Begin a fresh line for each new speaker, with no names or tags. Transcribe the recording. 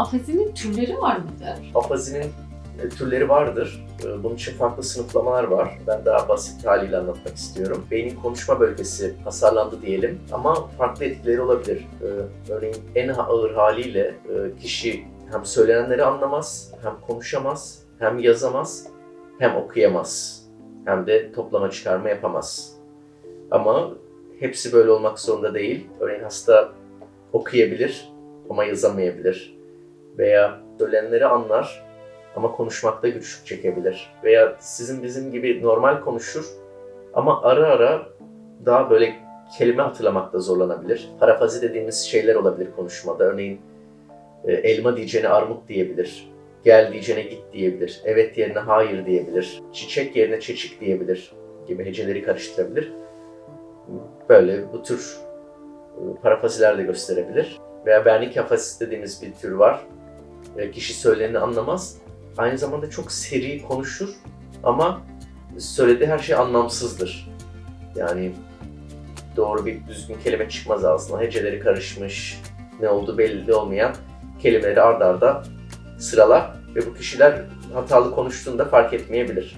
Afazinin türleri var mıdır?
Afazinin e, türleri vardır. E, Bunun için farklı sınıflamalar var. Ben daha basit haliyle anlatmak istiyorum. Beynin konuşma bölgesi hasarlandı diyelim ama farklı etkileri olabilir. E, Örneğin en ağır haliyle kişi hem söylenenleri anlamaz, hem konuşamaz, hem yazamaz, hem okuyamaz. Hem de toplama çıkarma yapamaz. Ama hepsi böyle olmak zorunda değil. Örneğin hasta okuyabilir ama yazamayabilir. Veya söylenenleri anlar ama konuşmakta güçlük çekebilir. Veya sizin bizim gibi normal konuşur ama ara ara daha böyle kelime hatırlamakta zorlanabilir. Parafazi dediğimiz şeyler olabilir konuşmada. Örneğin e, elma diyeceğine armut diyebilir. Gel diyeceğine git diyebilir. Evet yerine hayır diyebilir. Çiçek yerine çeçik diyebilir gibi heceleri karıştırabilir. Böyle bu tür e, parafaziler de gösterebilir. Veya bernik afazisi dediğimiz bir tür var. E, Kişi söyleneni anlamaz. Aynı zamanda çok seri konuşur ama söylediği her şey anlamsızdır. Yani doğru bir düzgün kelime çıkmaz ağzına. Heceleri karışmış, ne oldu belli olmayan kelimeleri ard arda sıralar ve bu kişiler hatalı konuştuğunda fark etmeyebilir.